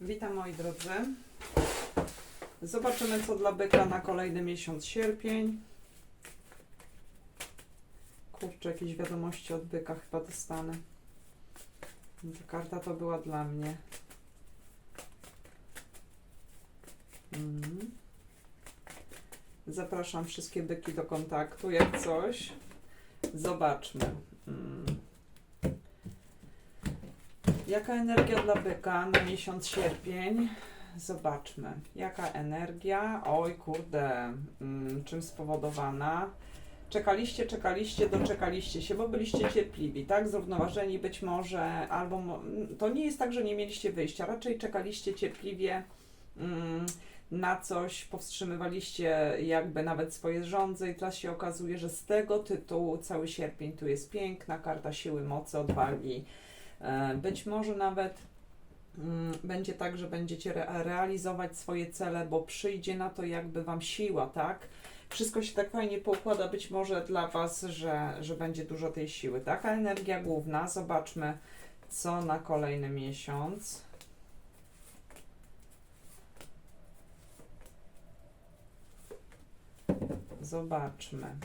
Witam moi drodzy. Zobaczymy co dla byka na kolejny miesiąc sierpień. Kurczę, jakieś wiadomości od byka chyba dostanę. Ta karta to była dla mnie. Mhm. Zapraszam wszystkie byki do kontaktu, jak coś. Zobaczmy. Mm. Jaka energia dla byka na miesiąc sierpień? Zobaczmy. Jaka energia? Oj, kurde, mm, czym spowodowana? Czekaliście, czekaliście, doczekaliście się, bo byliście cierpliwi, tak? Zrównoważeni być może, albo mo- to nie jest tak, że nie mieliście wyjścia, raczej czekaliście cierpliwie mm, na coś, powstrzymywaliście jakby nawet swoje żądze i teraz się okazuje, że z tego tytułu cały sierpień tu jest piękna karta siły, mocy, odwagi. E, Być może nawet mm, będzie tak, że będziecie re- realizować swoje cele, bo przyjdzie na to jakby Wam siła, tak? Wszystko się tak fajnie poukłada, być może dla Was, że, że będzie dużo tej siły. Taka energia główna. Zobaczmy, co na kolejny miesiąc. Zobaczmy.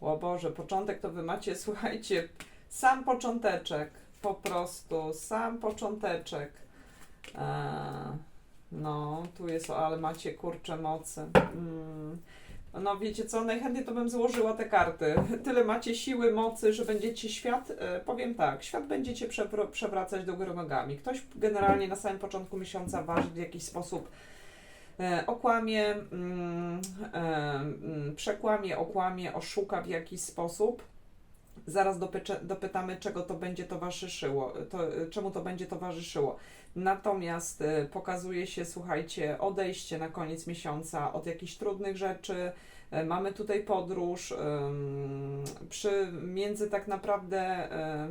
O Boże, początek to wy macie, słuchajcie, sam począteczek, po prostu, sam począteczek. Eee, no, tu jest, ale macie kurcze mocy. Mm. No wiecie co, najchętniej to bym złożyła te karty. Tyle macie siły, mocy, że będziecie świat, e, powiem tak, świat będziecie przewracać do góry nogami. Ktoś generalnie na samym początku miesiąca waży w jakiś sposób e, okłamie, mm, e, mm, przekłamie, okłamie, oszuka w jakiś sposób. Zaraz dopytamy, czego to będzie towarzyszyło, to, e, czemu to będzie towarzyszyło. Natomiast e, pokazuje się, słuchajcie, odejście na koniec miesiąca od jakichś trudnych rzeczy. E, Mamy tutaj podróż przy między tak naprawdę e, e,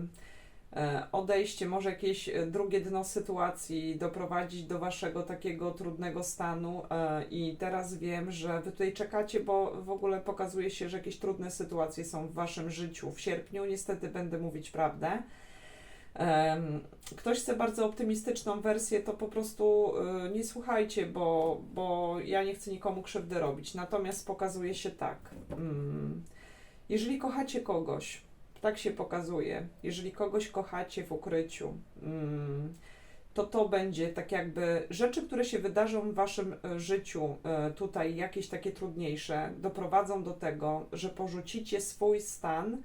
odejście, może jakieś e, drugie dno sytuacji doprowadzić do waszego takiego trudnego stanu e, i teraz wiem, że wy tutaj czekacie, bo w ogóle pokazuje się, że jakieś trudne sytuacje są w waszym życiu w sierpniu. Niestety będę mówić prawdę. Ktoś chce bardzo optymistyczną wersję, to po prostu nie słuchajcie, bo, bo ja nie chcę nikomu krzywdy robić. Natomiast pokazuje się tak. Mm, jeżeli kochacie kogoś, tak się pokazuje, jeżeli kogoś kochacie w ukryciu, mm, to to będzie tak jakby rzeczy, które się wydarzą w waszym e, życiu, e, tutaj jakieś takie trudniejsze, doprowadzą do tego, że porzucicie swój stan,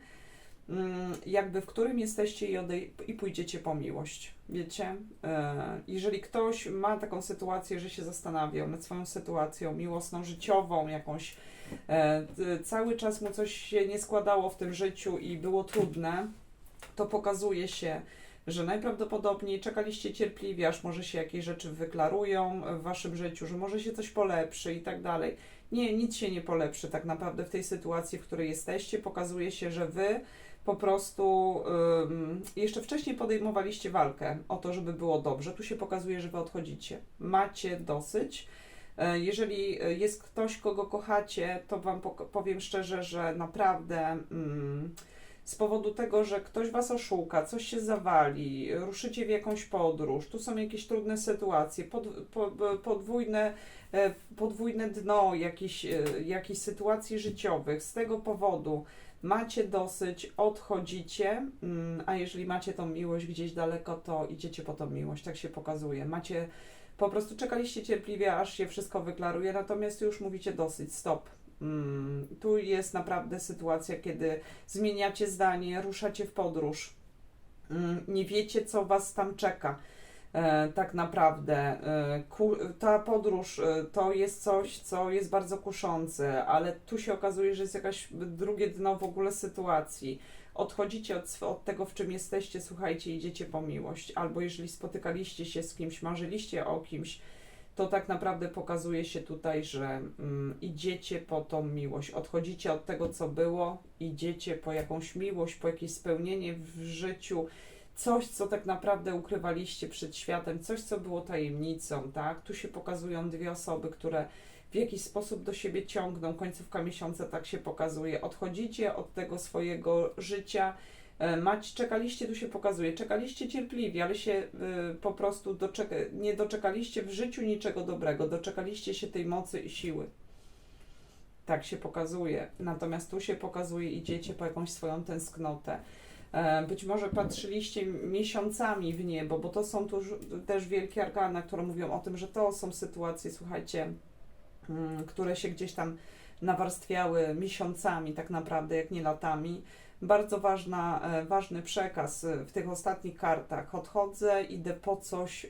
mm, jakby w którym jesteście i, odej- i pójdziecie po miłość. Wiecie? E, Jeżeli ktoś ma taką sytuację, że się zastanawiał nad swoją sytuacją miłosną, życiową, jakąś, cały czas mu coś się nie składało w tym życiu i było trudne, to pokazuje się, że najprawdopodobniej czekaliście cierpliwie, aż może się jakieś rzeczy wyklarują w waszym życiu, że może się coś polepszy i tak dalej. Nie, nic się nie polepszy tak naprawdę w tej sytuacji, w której jesteście. Pokazuje się, że wy po prostu ym, jeszcze wcześniej podejmowaliście walkę o to, żeby było dobrze. Tu się pokazuje, że wy odchodzicie. Macie dosyć. E, Jeżeli e, jest ktoś, kogo kochacie, to Wam powiem szczerze, że naprawdę mm, z powodu tego, że ktoś Was oszuka, coś się zawali, ruszycie w jakąś podróż, tu są jakieś trudne sytuacje, pod, po, podwójne, e, podwójne dno jakichś, jakichś sytuacji życiowych. Z tego powodu macie dosyć, odchodzicie, mm, a jeżeli macie tą miłość gdzieś daleko, to idziecie po tą miłość, tak się pokazuje. Macie, po prostu czekaliście cierpliwie, aż się wszystko wyklaruje, natomiast już mówicie dosyć, stop. Mm, tu jest naprawdę sytuacja, kiedy zmieniacie zdanie, ruszacie w podróż, mm, nie wiecie, co Was tam czeka. E, tak naprawdę e, ta podróż e, to jest coś, co jest bardzo kuszące, ale tu się okazuje, że jest jakaś drugie dno w ogóle sytuacji. Odchodzicie od, od tego, w czym jesteście, słuchajcie, idziecie po miłość. Albo jeżeli spotykaliście się z kimś, marzyliście o kimś, to tak naprawdę pokazuje się tutaj, że mm, idziecie po tą miłość. Odchodzicie od tego, co było, idziecie po jakąś miłość, po jakieś spełnienie w życiu, coś, co tak naprawdę ukrywaliście przed światem, coś, co było tajemnicą, tak? Tu się pokazują dwie osoby, które w jakiś sposób do siebie ciągną, końcówka miesiąca tak się pokazuje. Odchodzicie od tego swojego życia E, Mać, czekaliście, tu się pokazuje, czekaliście cierpliwie, ale się y, po prostu doczeka, nie doczekaliście w życiu niczego dobrego, doczekaliście się tej mocy i siły. Tak się pokazuje. Natomiast tu się pokazuje, idziecie po jakąś swoją tęsknotę. E, Być może patrzyliście miesiącami w niebo, bo to są tu też wielkie arkana, które mówią o tym, że to są sytuacje, słuchajcie, mm, które się gdzieś tam nawarstwiały miesiącami, tak naprawdę, jak nie latami. Bardzo ważna, e, ważny przekaz e, w tych ostatnich kartach. Odchodzę, idę po coś.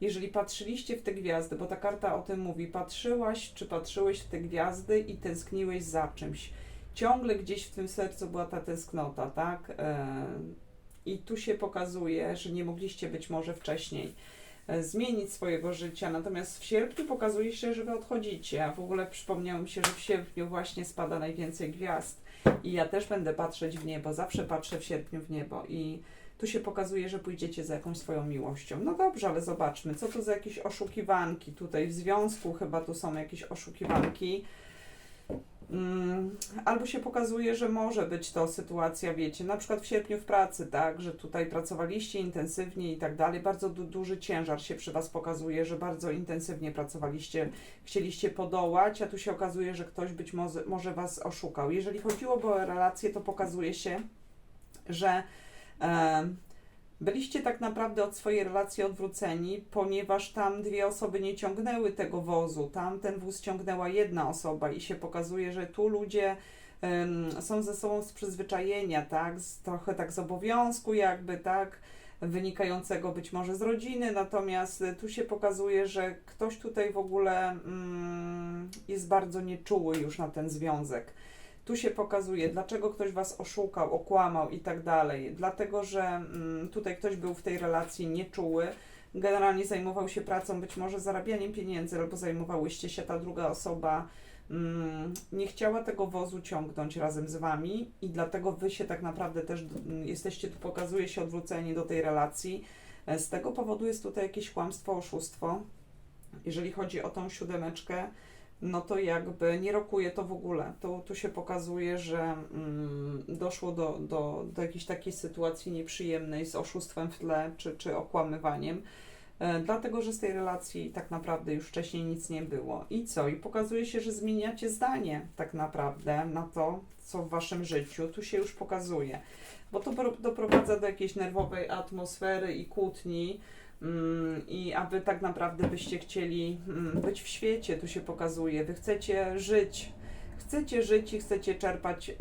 Jeżeli patrzyliście w te gwiazdy, bo ta karta o tym mówi, patrzyłaś czy patrzyłeś w te gwiazdy i tęskniłeś za czymś. Ciągle gdzieś w tym sercu była ta tęsknota, tak? E, I tu się pokazuje, że nie mogliście być może wcześniej e, zmienić swojego życia, natomiast w sierpniu pokazuje się, że wy odchodzicie, a w ogóle przypomniało mi się, że w sierpniu właśnie spada najwięcej gwiazd i ja też będę patrzeć w niebo, zawsze patrzę w sierpniu w niebo i tu się pokazuje, że pójdziecie za jakąś swoją miłością. No dobrze, ale zobaczmy, co to za jakieś oszukiwanki tutaj w związku, chyba tu są jakieś oszukiwanki. Mm, Albo się pokazuje, że może być to sytuacja, wiecie, na przykład w sierpniu w pracy, tak, że tutaj pracowaliście intensywnie i tak dalej, bardzo du duży ciężar się przy Was pokazuje, że bardzo intensywnie pracowaliście, chcieliście podołać, a tu się okazuje, że ktoś być może, może Was oszukał. Jeżeli chodziło o relacje, to pokazuje się, że byliście tak naprawdę od swojej relacji odwróceni, ponieważ tam dwie osoby nie ciągnęły tego wozu, tam ten wóz ciągnęła jedna osoba i się pokazuje, że tu ludzie em, są ze sobą z przyzwyczajenia, tak, z, trochę tak z obowiązku jakby, tak, wynikającego być może z rodziny, natomiast y, tu się pokazuje, że ktoś tutaj w ogóle mm, jest bardzo nieczuły już na ten związek. Tu się pokazuje, dlaczego ktoś Was oszukał, okłamał i tak dalej. Dlatego, że mm, tutaj ktoś był w tej relacji nieczuły, generalnie zajmował się pracą, być może zarabianiem pieniędzy, albo zajmowałyście się, ta druga osoba mm, nie chciała tego wozu ciągnąć razem z Wami i dlatego Wy się tak naprawdę też mm, jesteście, tu pokazuje się odwrócenie do tej relacji. E, Z tego powodu jest tutaj jakieś kłamstwo, oszustwo. Jeżeli chodzi o tą siódemeczkę, no to jakby nie rokuje to w ogóle. Tu, tu się pokazuje, że mm, doszło do, do, do jakiejś takiej sytuacji nieprzyjemnej z oszustwem w tle czy, czy okłamywaniem. E, dlatego, że z tej relacji tak naprawdę już wcześniej nic nie było. I co? I pokazuje się, że zmieniacie zdanie tak naprawdę na to, co w waszym życiu. Tu się już pokazuje. Bo to pro- doprowadza do jakiejś nerwowej atmosfery i kłótni. Mm, I aby tak naprawdę byście chcieli mm, być w świecie, tu się pokazuje. Wy chcecie żyć, chcecie żyć i chcecie czerpać e,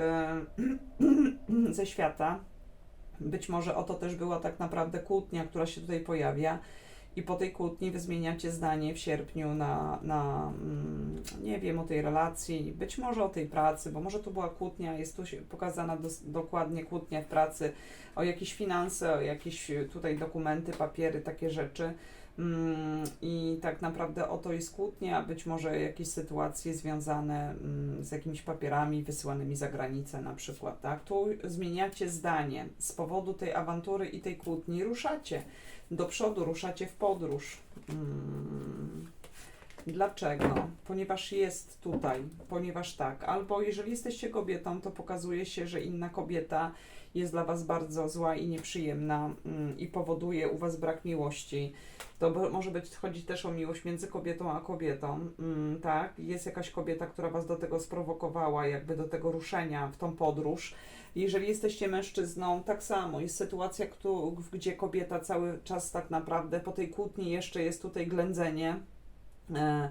ze świata. Być może o to też była tak naprawdę kłótnia, która się tutaj pojawia. I po tej kłótni wy zmieniacie zdanie w sierpniu na, na mm, nie wiem, o tej relacji, być może o tej pracy, bo może to była kłótnia, jest tu pokazana dokładnie kłótnia w pracy, o jakieś finanse, o jakieś e, tutaj dokumenty, papiery, takie rzeczy. Mm, I tak naprawdę o to jest kłótnia, być może jakieś sytuacje związane mm, z jakimiś papierami wysyłanymi za granicę na przykład, tak? Tu zmieniacie zdanie. Z powodu tej awantury i tej kłótni ruszacie do przodu, ruszacie w podróż. Mm. Dlaczego? Ponieważ jest tutaj, ponieważ tak. Albo jeżeli jesteście kobietą, to pokazuje się, że inna kobieta jest dla Was bardzo zła i nieprzyjemna mm, i powoduje u Was brak miłości. To może być, chodzi też o miłość między kobietą a kobietą, mm, tak? Jest jakaś kobieta, która Was do tego sprowokowała, jakby do tego ruszenia w tą podróż. Jeżeli jesteście mężczyzną, tak samo. Jest sytuacja, gdzie kobieta cały czas tak naprawdę po tej kłótni jeszcze jest tutaj ględzenie. E,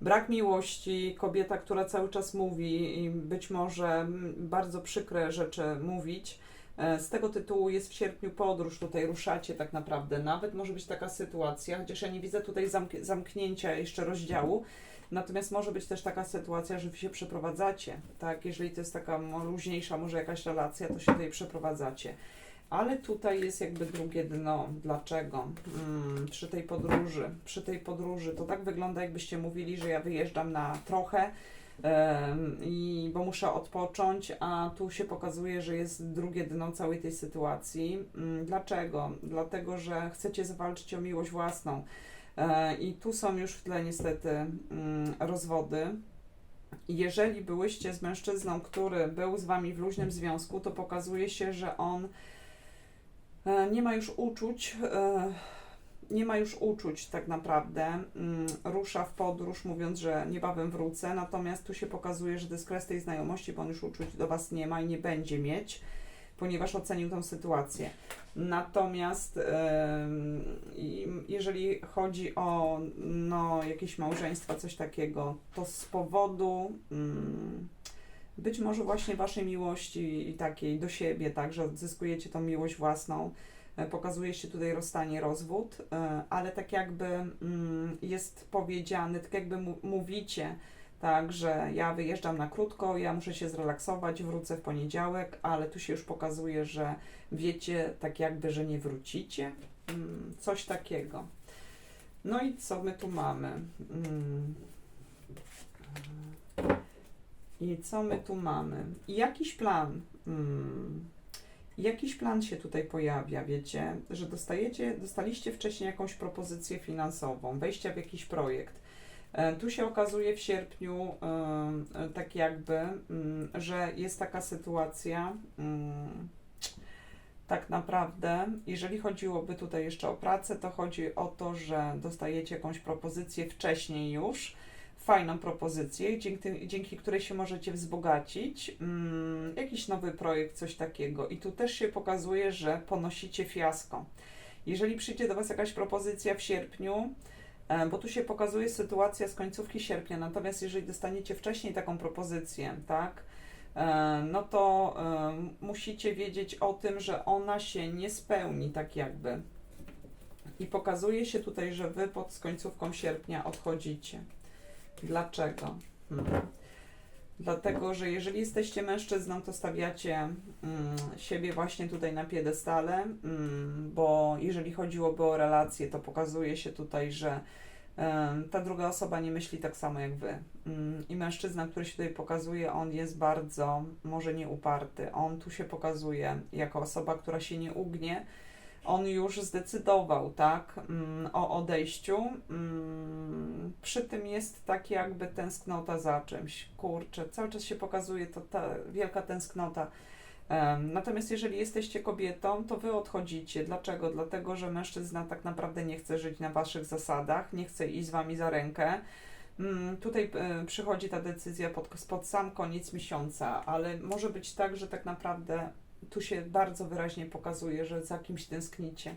brak miłości, kobieta, która cały czas mówi i być może mm, bardzo przykre rzeczy mówić. E, Z tego tytułu jest w sierpniu podróż, tutaj ruszacie tak naprawdę. Nawet może być taka sytuacja, chociaż ja nie widzę tutaj zamk- zamknięcia jeszcze rozdziału, natomiast może być też taka sytuacja, że wy się przeprowadzacie, tak? Jeżeli to jest taka luźniejsza może jakaś relacja, to się tutaj przeprowadzacie. Ale tutaj jest jakby drugie dno. Dlaczego? Mm, przy tej podróży, przy tej podróży to tak wygląda, jakbyście mówili, że ja wyjeżdżam na trochę, i bo muszę odpocząć, a tu się pokazuje, że jest drugie dno całej tej sytuacji. Mm, Dlaczego? Dlatego, że chcecie zawalczyć o miłość własną. E, I tu są już w tle niestety mm, rozwody. jeżeli byłyście z mężczyzną, który był z wami w luźnym związku, to pokazuje się, że on e, nie ma już uczuć, e, nie ma już uczuć tak naprawdę. Mm, Rusza w podróż, mówiąc, że niebawem wrócę, natomiast tu się pokazuje, że to jest kres tej znajomości, bo on już uczuć do was nie ma i nie będzie mieć, ponieważ ocenił tą sytuację. Natomiast jeżeli chodzi o no, jakieś małżeństwa, coś takiego, to z powodu mm, być może właśnie waszej miłości i takiej do siebie, tak, że odzyskujecie tą miłość własną, pokazuje się tutaj rozstanie, rozwód, e, ale tak jakby mm, jest powiedziane, tak jakby mówicie, tak, że ja wyjeżdżam na krótko, ja muszę się zrelaksować, wrócę w poniedziałek, ale tu się już pokazuje, że wiecie tak jakby, że nie wrócicie. Mm, Coś takiego. No i co my tu mamy? Mm. I co my tu mamy? I jakiś plan. Jakiś plan się tutaj pojawia, wiecie, że dostajecie, dostaliście wcześniej jakąś propozycję finansową, wejścia w jakiś projekt. E, Tu się okazuje w sierpniu, e, tak jakby, mm, że jest taka sytuacja, mm, tak naprawdę, jeżeli chodziłoby tutaj jeszcze o pracę, to chodzi o to, że dostajecie jakąś propozycję wcześniej już, fajną propozycję, dzięki, dzięki której się możecie wzbogacić, mm, jakiś nowy projekt, coś takiego. I tu też się pokazuje, że ponosicie fiasko. Jeżeli przyjdzie do Was jakaś propozycja w sierpniu, e, bo tu się pokazuje sytuacja z końcówki sierpnia, natomiast jeżeli dostaniecie wcześniej taką propozycję, tak, e, no to e, musicie wiedzieć o tym, że ona się nie spełni, tak jakby. I pokazuje się tutaj, że Wy pod końcówką sierpnia odchodzicie. Dlaczego? Hmm. Dlatego, że jeżeli jesteście mężczyzną, to stawiacie mm, siebie właśnie tutaj na piedestale, mm, bo jeżeli chodziłoby o relacje, to pokazuje się tutaj, że em, ta druga osoba nie myśli tak samo jak wy. Mm, I mężczyzna, który się tutaj pokazuje, on jest bardzo, może nie uparty. On tu się pokazuje jako osoba, która się nie ugnie. On już zdecydował, tak, mm, o odejściu. Mm, Przy tym jest tak jakby tęsknota za czymś. Kurczę, cały czas się pokazuje to ta wielka tęsknota. Natomiast jeżeli jesteście kobietą, to wy odchodzicie. Dlaczego? Dlatego, że mężczyzna tak naprawdę nie chce żyć na waszych zasadach, nie chce iść z wami za rękę. Mm, Tutaj e, przychodzi ta decyzja pod, pod sam koniec miesiąca, ale może być tak, że tak naprawdę tu się bardzo wyraźnie pokazuje, że za kimś tęsknicie.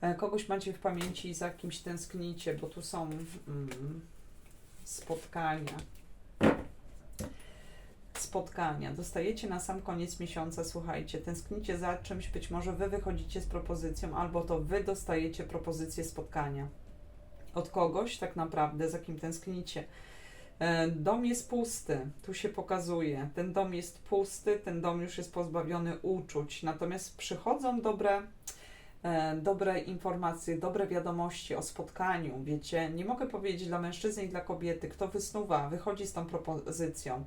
E, Kogoś macie w pamięci i za kimś tęsknicie, bo tu są mm, spotkania. Spotkania. Dostajecie na sam koniec miesiąca, słuchajcie, tęsknicie za czymś, być może wy wychodzicie z propozycją, albo to wy dostajecie propozycję spotkania od kogoś, tak naprawdę, za kim tęsknicie. E, Dom jest pusty, tu się pokazuje. Ten dom jest pusty, ten dom już jest pozbawiony uczuć. Natomiast przychodzą dobre, e, dobre informacje, dobre wiadomości o spotkaniu. Wiecie, nie mogę powiedzieć dla mężczyzny i dla kobiety, kto wysnuwa, wychodzi z tą propozycją.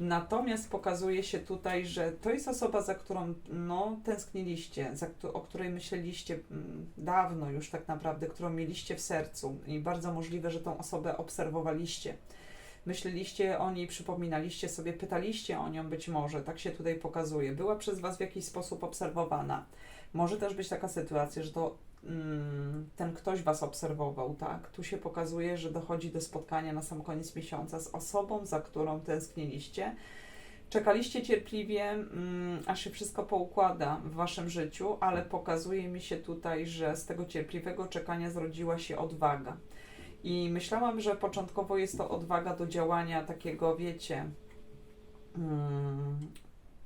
Natomiast pokazuje się tutaj, że to jest osoba, za którą no, tęskniliście, za, o której myśleliście mm, dawno już tak naprawdę, którą mieliście w sercu i bardzo możliwe, że tą osobę obserwowaliście. Myśleliście o niej, przypominaliście sobie, pytaliście o nią być może, tak się tutaj pokazuje. Była przez Was w jakiś sposób obserwowana. Może też być taka sytuacja, że to mm, ten ktoś Was obserwował, tak? Tu się pokazuje, że dochodzi do spotkania na sam koniec miesiąca z osobą, za którą tęskniliście. Czekaliście cierpliwie, mm, aż się wszystko poukłada w Waszym życiu, ale pokazuje mi się tutaj, że z tego cierpliwego czekania zrodziła się odwaga. I myślałam, że początkowo jest to odwaga do działania takiego, wiecie, mm,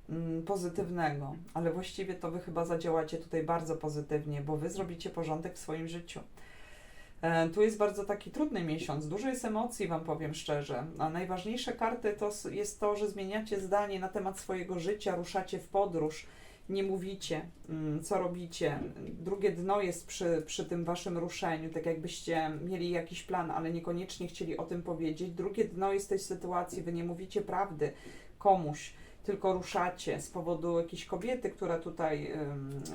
mm, pozytywnego, ale właściwie to Wy chyba zadziałacie tutaj bardzo pozytywnie, bo Wy zrobicie porządek w swoim życiu. E, Tu jest bardzo taki trudny miesiąc, dużo jest emocji, Wam powiem szczerze. A najważniejsze karty to jest to, że zmieniacie zdanie na temat swojego życia, ruszacie w podróż, nie mówicie, mm, co robicie. Drugie dno jest przy, przy tym Waszym ruszeniu, tak jakbyście mieli jakiś plan, ale niekoniecznie chcieli o tym powiedzieć. Drugie dno jest tej sytuacji, Wy nie mówicie prawdy komuś, tylko ruszacie z powodu jakiejś kobiety, która tutaj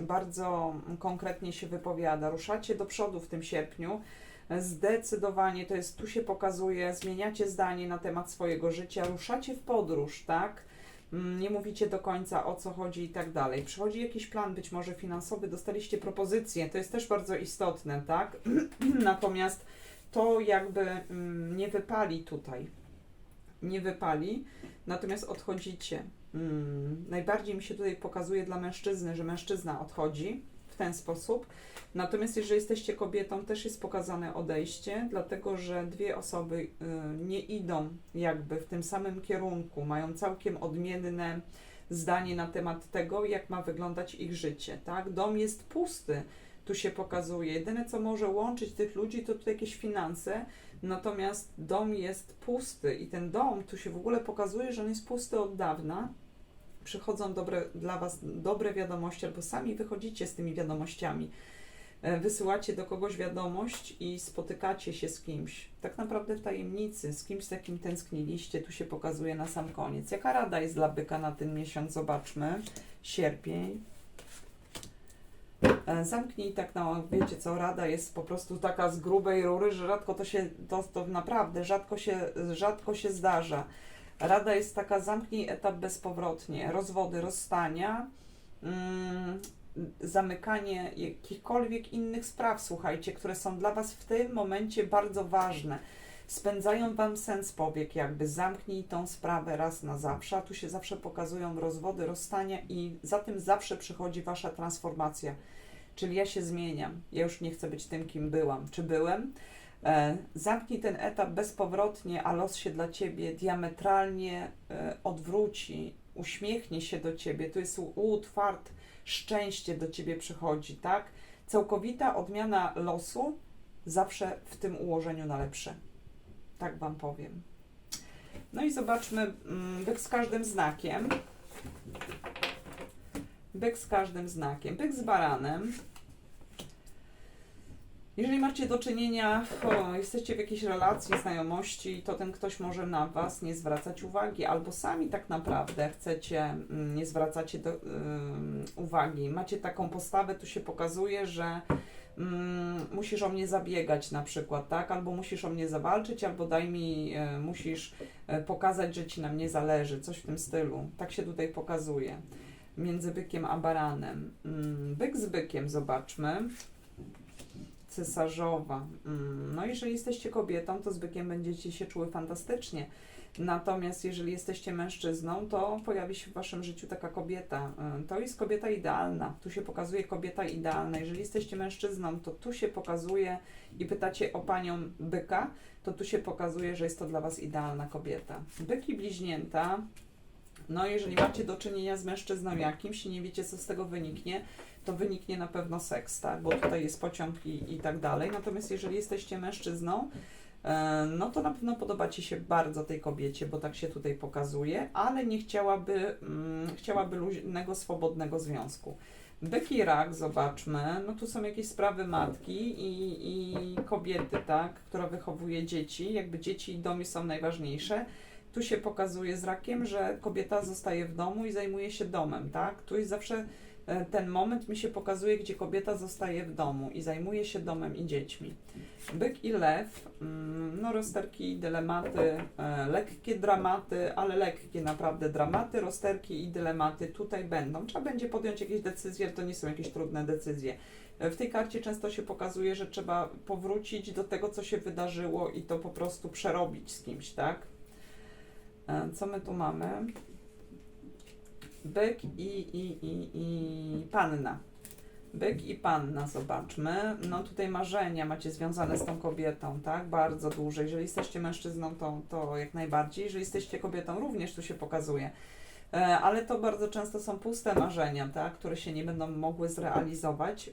bardzo konkretnie się wypowiada. Ruszacie do przodu w tym sierpniu, Zdecydowanie to jest, tu się pokazuje, zmieniacie zdanie na temat swojego życia, ruszacie w podróż, tak? Mm, Nie mówicie do końca o co chodzi i tak dalej. Przychodzi jakiś plan, być może finansowy, dostaliście propozycję, to jest też bardzo istotne, tak? Natomiast to jakby mm, nie wypali tutaj. Nie wypali, natomiast odchodzicie. Mm, najbardziej mi się tutaj pokazuje dla mężczyzny, że mężczyzna odchodzi w ten sposób. Natomiast jeżeli jesteście kobietą, też jest pokazane odejście, dlatego że dwie osoby y, nie idą jakby w tym samym kierunku, mają całkiem odmienne zdanie na temat tego, jak ma wyglądać ich życie. Tak? Dom jest pusty, tu się pokazuje. Jedyne, co może łączyć tych ludzi, to tutaj jakieś finanse, natomiast dom jest pusty i ten dom, tu się w ogóle pokazuje, że on jest pusty od dawna. Przychodzą dobre, dla Was dobre wiadomości, albo sami wychodzicie z tymi wiadomościami. E, Wysyłacie do kogoś wiadomość i spotykacie się z kimś. Tak naprawdę w tajemnicy, z kimś, z jakim tęskniliście, tu się pokazuje na sam koniec. Jaka rada jest dla byka na ten miesiąc? Zobaczmy. Sierpień. E, Zamknij tak na, wiecie co, rada jest po prostu taka z grubej rury, że rzadko to się, to, to naprawdę rzadko się, rzadko się zdarza. Rada jest taka, zamknij etap bezpowrotnie, rozwody, rozstania, mm, zamykanie jakichkolwiek innych spraw, słuchajcie, które są dla Was w tym momencie bardzo ważne. Spędzają Wam sens powiek, jakby zamknij tą sprawę raz na zawsze, a tu się zawsze pokazują rozwody, rozstania i za tym zawsze przychodzi Wasza transformacja. Czyli ja się zmieniam, ja już nie chcę być tym, kim byłam, czy byłem. E, zamknij ten etap bezpowrotnie, a los się dla Ciebie diametralnie e, odwróci, uśmiechnie się do Ciebie. To jest fart, szczęście do Ciebie przychodzi, tak? Całkowita odmiana losu zawsze w tym ułożeniu na lepsze. Tak Wam powiem. No i zobaczmy mm, byk z każdym znakiem. Byk z każdym znakiem. Byk z baranem. Jeżeli macie do czynienia, o, jesteście w jakiejś relacji, znajomości, to ten ktoś może na Was nie zwracać uwagi, albo sami tak naprawdę chcecie, mm, nie zwracacie do, uwagi. Macie taką postawę, tu się pokazuje, że mm, musisz o mnie zabiegać na przykład, tak? Albo musisz o mnie zawalczyć, albo daj mi, e, musisz e, pokazać, że Ci na mnie zależy, coś w tym stylu. Tak się tutaj pokazuje. Między bykiem a baranem. Mm, byk z bykiem, zobaczmy cesarzowa. Mm, No, jeżeli jesteście kobietą, to z bykiem będziecie się czuły fantastycznie. Natomiast jeżeli jesteście mężczyzną, to pojawi się w waszym życiu taka kobieta. Y, To jest kobieta idealna. Tu się pokazuje kobieta idealna. Jeżeli jesteście mężczyzną, to tu się pokazuje i pytacie o panią byka, to tu się pokazuje, że jest to dla was idealna kobieta. Byki bliźnięta. No, jeżeli macie do czynienia z mężczyzną jakimś i nie wiecie, co z tego wyniknie, to wyniknie na pewno seks, tak? Bo tutaj jest pociąg i, i tak dalej. Natomiast jeżeli jesteście mężczyzną, e, no to na pewno podoba Ci się bardzo tej kobiecie, bo tak się tutaj pokazuje, ale nie chciałaby, mm, chciałaby luźnego, swobodnego związku. Byk i rak, zobaczmy, no tu są jakieś sprawy matki i, i kobiety, tak, która wychowuje dzieci, jakby dzieci i domy są najważniejsze. Tu się pokazuje z rakiem, że kobieta zostaje w domu i zajmuje się domem, tak? Tu jest zawsze e, ten moment mi się pokazuje, gdzie kobieta zostaje w domu i zajmuje się domem i dziećmi. Byk i lew, mm, no rozterki, dylematy, e, lekkie dramaty, ale lekkie naprawdę dramaty, rozterki i dylematy tutaj będą. Trzeba będzie podjąć jakieś decyzje, to nie są jakieś trudne decyzje. E, W tej karcie często się pokazuje, że trzeba powrócić do tego, co się wydarzyło i to po prostu przerobić z kimś, tak? E, Co my tu mamy? Byk i, i, i, i panna. Byk i panna, zobaczmy. No tutaj marzenia macie związane z tą kobietą, tak? Bardzo duże. Jeżeli jesteście mężczyzną, to, to jak najbardziej. Jeżeli jesteście kobietą, również tu się pokazuje. E, Ale to bardzo często są puste marzenia, tak? Które się nie będą mogły zrealizować.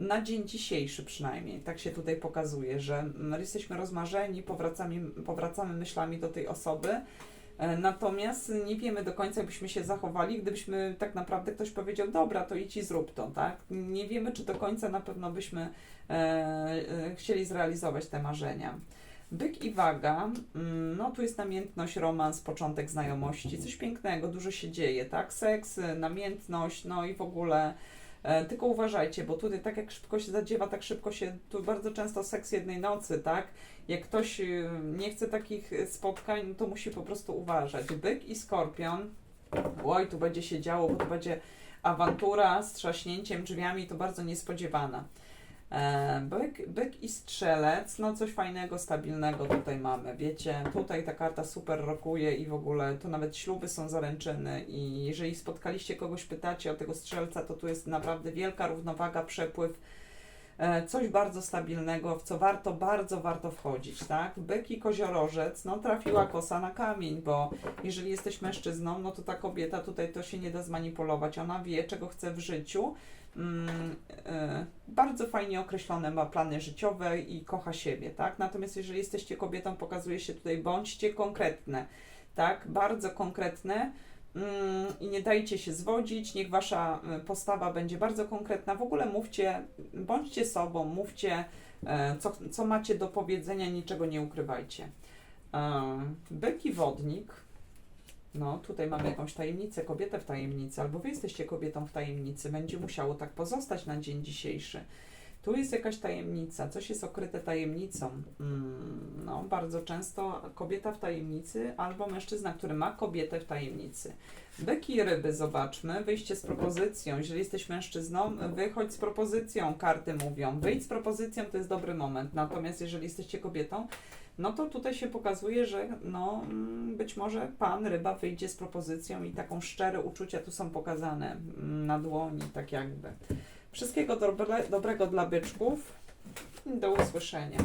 Na dzień dzisiejszy przynajmniej, tak się tutaj pokazuje, że mm, jesteśmy rozmarzeni, powracamy, powracamy myślami do tej osoby, E, Natomiast nie wiemy do końca, jakbyśmy się zachowali, gdybyśmy tak naprawdę ktoś powiedział, dobra, to idź i zrób to, tak? Nie wiemy, czy do końca na pewno byśmy e, e, chcieli zrealizować te marzenia. Byk i waga, mm, no tu jest namiętność, romans, początek znajomości, coś pięknego, dużo się dzieje, tak? Seks, namiętność, no i w ogóle tylko uważajcie, bo tutaj tak jak szybko się zadziewa, tak szybko się, tu bardzo często seks jednej nocy, tak? Jak ktoś y, nie chce takich spotkań, to musi po prostu uważać. Byk i skorpion, oj, tu będzie się działo, bo to będzie awantura z trzaśnięciem drzwiami, to bardzo niespodziewana. E, Byk, byk i strzelec, no coś fajnego, stabilnego tutaj mamy. Wiecie, tutaj ta karta super rokuje i w ogóle tu nawet śluby są zaręczyny i jeżeli spotkaliście kogoś, pytacie o tego strzelca, to tu jest naprawdę wielka równowaga, przepływ, coś bardzo stabilnego, w co warto, bardzo warto wchodzić, tak? Byk i koziorożec, no trafiła kosa na kamień, bo jeżeli jesteś mężczyzną, no to ta kobieta tutaj to się nie da zmanipulować, ona wie, czego chce w życiu, mm, e, bardzo fajnie określone ma plany życiowe i kocha siebie, tak? Natomiast jeżeli jesteście kobietą, pokazuje się tutaj, bądźcie konkretne, tak? Bardzo konkretne i nie dajcie się zwodzić, niech wasza e, postawa będzie bardzo konkretna. W ogóle mówcie, bądźcie sobą, mówcie, e, co, co macie do powiedzenia, niczego nie ukrywajcie. E, Byk i wodnik. No, tutaj mamy jakąś tajemnicę, kobietę w tajemnicy, albo wy jesteście kobietą w tajemnicy. Będzie musiało tak pozostać na dzień dzisiejszy. Tu jest jakaś tajemnica, coś jest okryte tajemnicą. Mm, no, bardzo często kobieta w tajemnicy, albo mężczyzna, który ma kobietę w tajemnicy. Byki ryby, zobaczmy. Wyjście z propozycją. Jeżeli jesteś mężczyzną, wychodź z propozycją, karty mówią. Wyjdź z propozycją, to jest dobry moment. Natomiast jeżeli jesteście kobietą, no to tutaj się pokazuje, że no, mm, być może pan ryba wyjdzie z propozycją i taką szczere uczucia tu są pokazane mm, na dłoni, tak jakby. Wszystkiego dobre, dobrego dla byczków. Do usłyszenia.